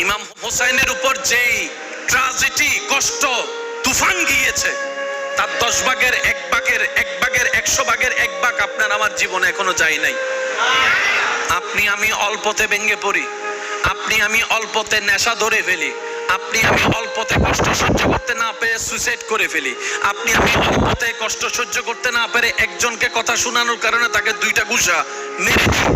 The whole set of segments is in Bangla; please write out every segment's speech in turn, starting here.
ইমাম হোসাইনের উপর যেই ট্রাজেডি, কষ্ট, তুফান গিয়েছে, তার দশ ভাগের এক ভাগের এক ভাগের একশো ভাগের এক ভাগ আপনার আমার জীবনে এখনও যায় নাই। আপনি আমি অল্পতে ভেঙে পড়ি, আপনি আমি অল্পতে নেশা ধরে ফেলি, আপনি আমি অল্পতে কষ্ট সহ্য করতে না পেরে সুইসাইড করে ফেলি, আপনি আমি অল্পতে কষ্ট সহ্য করতে না পেরে একজনকে কথা শোনানোর কারণে তাকে দুইটা গুসা মেরে দিই।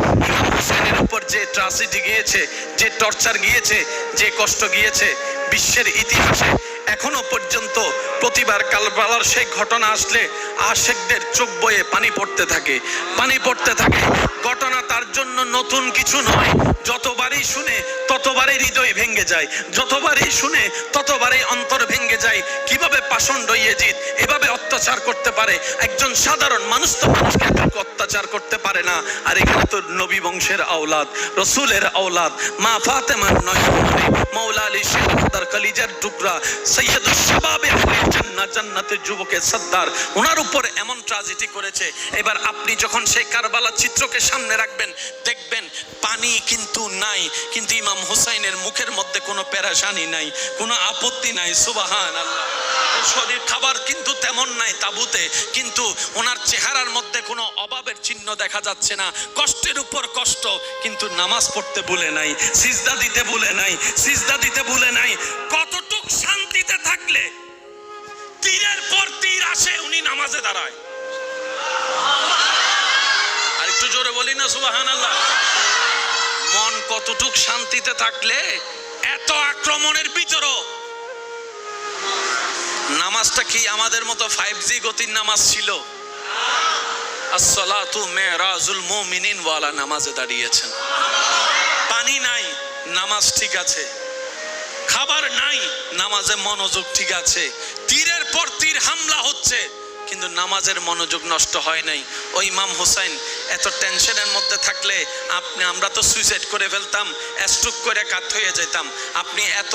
হোসেনের উপর যে ট্রাসিডি গিয়েছে, যে টর্চার গিয়েছে, যে কষ্ট গিয়েছে, বিশ্বের ইতিহাসে এখনও পর্যন্ত প্রতিবার কালবালার সেই ঘটনা আসলে আশেকদের চোখ বয়ে পানি পড়তে থাকে, পানি পড়তে থাকে। ঘটনা তার জন্য নতুন কিছু নয়। যতবারই শুনে ততবারই হৃদয় ভেঙে যায়। যতবারই শুনে ততবারই অন্তর ভেঙে যায়। কীভাবে পাষণ্ড ইয়েজিদ এভাবে অত্যাচার করতে পারে? একজন সাধারণ মানুষ তো মানুষকে অত্যাচার করতে পারে না। আর এখানে তো নবী বংশের আওলাদ, রসুলের আওলাদ, মা ফাতেমার নয়, মৌলা আলী শেখাদার কলিজার টুকরা সৈয়দুল শাবাবে জান্নাত, জান্নাতের যুবকের সর্দার ওনার উপর এমন ট্রাজেডি করেছে। এবার আপনি যখন সেই কারবালা চিত্রকে সামনে রাখবেন, দেখবেন পানি কিন্তু নাই, কিন্তু ইমাম হুসাইনের মুখের মধ্যে কোনো পেরাশানি নাই, কোনো আপত্তি নাই সুবাহান আল্লাহ শরীর খাবার কিন্তু তেমন নাই তাবুতে, কিন্তু ওনার চেহারার মধ্যে কোনো অভাবের চিহ্ন দেখা যাচ্ছে না। কষ্টের উপর কষ্ট, কিন্তু নামাজ পড়তে ভুলে নাই, সিজদা দিতে ভুলে নাই, সিজদা দিতে ভুলে নাই। কতটুক শান্তিতে থাকলে আসে উনি নামাজে দাঁড়ায়। আর একটু জোরে বলি না সুবাহান আল্লাহ মন কতটুক শান্তিতে থাকলে এত আক্রমণের ভিতরও। নামাজটা কি আমাদের মতো ফাইভ জি গতির নামাজ ছিল? নামাজে দাঁড়িয়েছেন। পানি নাই, নামাজ ঠিক আছে। খাবার নাই, নামাজে মনোযোগ ঠিক আছে। তীরের পর তীর হামলা হচ্ছে। কিন্তু নামাজের মনোযোগ নষ্ট হয় নাই। ওই ইমাম হোসাইন, এত টেনশনের মধ্যে থাকলে আপনি, আমরা তো সুইসাইড করে ফেলতাম স্ট্রোক করে কাত হয়ে যেতাম। আপনি এত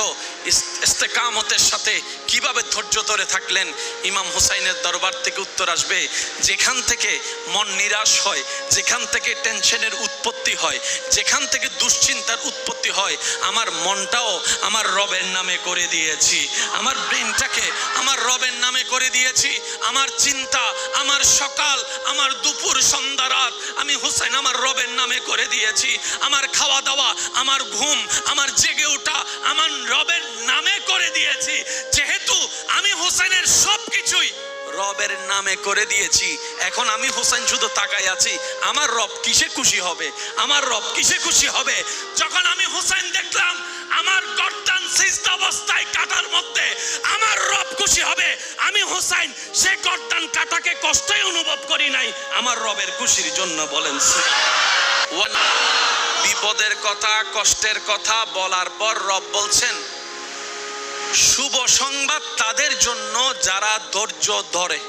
ইস্তেকামতের সাথে কীভাবে ধৈর্য ধরে থাকলেন? ইমাম হোসাইনের দরবার থেকে উত্তর আসবে, যেখান থেকে মন নিরাশ হয়, যেখান থেকে টেনশনের উৎপত্তি হয়, যেখান থেকে দুশ্চিন্তার উৎপত্তি হয়, আমার মনটাও আমার রবের নামে করে দিয়েছি। আমার ব্রেনটাকে আমার রবের নামে করে দিয়েছি, আমার চিন্তা, আমার সকাল, আমার দুপুর, সন্ধ্যা, রাত, আমি হুসাইন আমার রবের নামে করে দিয়েছি। আমার খাওয়া দাওয়া আমার ঘুম, আমার জেগে ওঠা, আমার রবের নামে করে দিয়েছি। যেহেতু আমি হুসাইনের সব কিছুই রবের নামে করে দিয়েছি, এখন আমি হোসেন শুধু তাকাই আছি, আমার রব কিসে খুশি হবে? আমার রব কিসে খুশি হবে? খুশি হবে। আমি হোসাইন, সে গর্দান কাটাকে কষ্টই অনুভব করি নাই। আমার রবের খুশির জন্য বলেন বিপদের কথা, কষ্টের কথা বলার পর রব বলছেন, শুভ সংবাদ তাদের জন্য যারা ধৈর্য ধরে।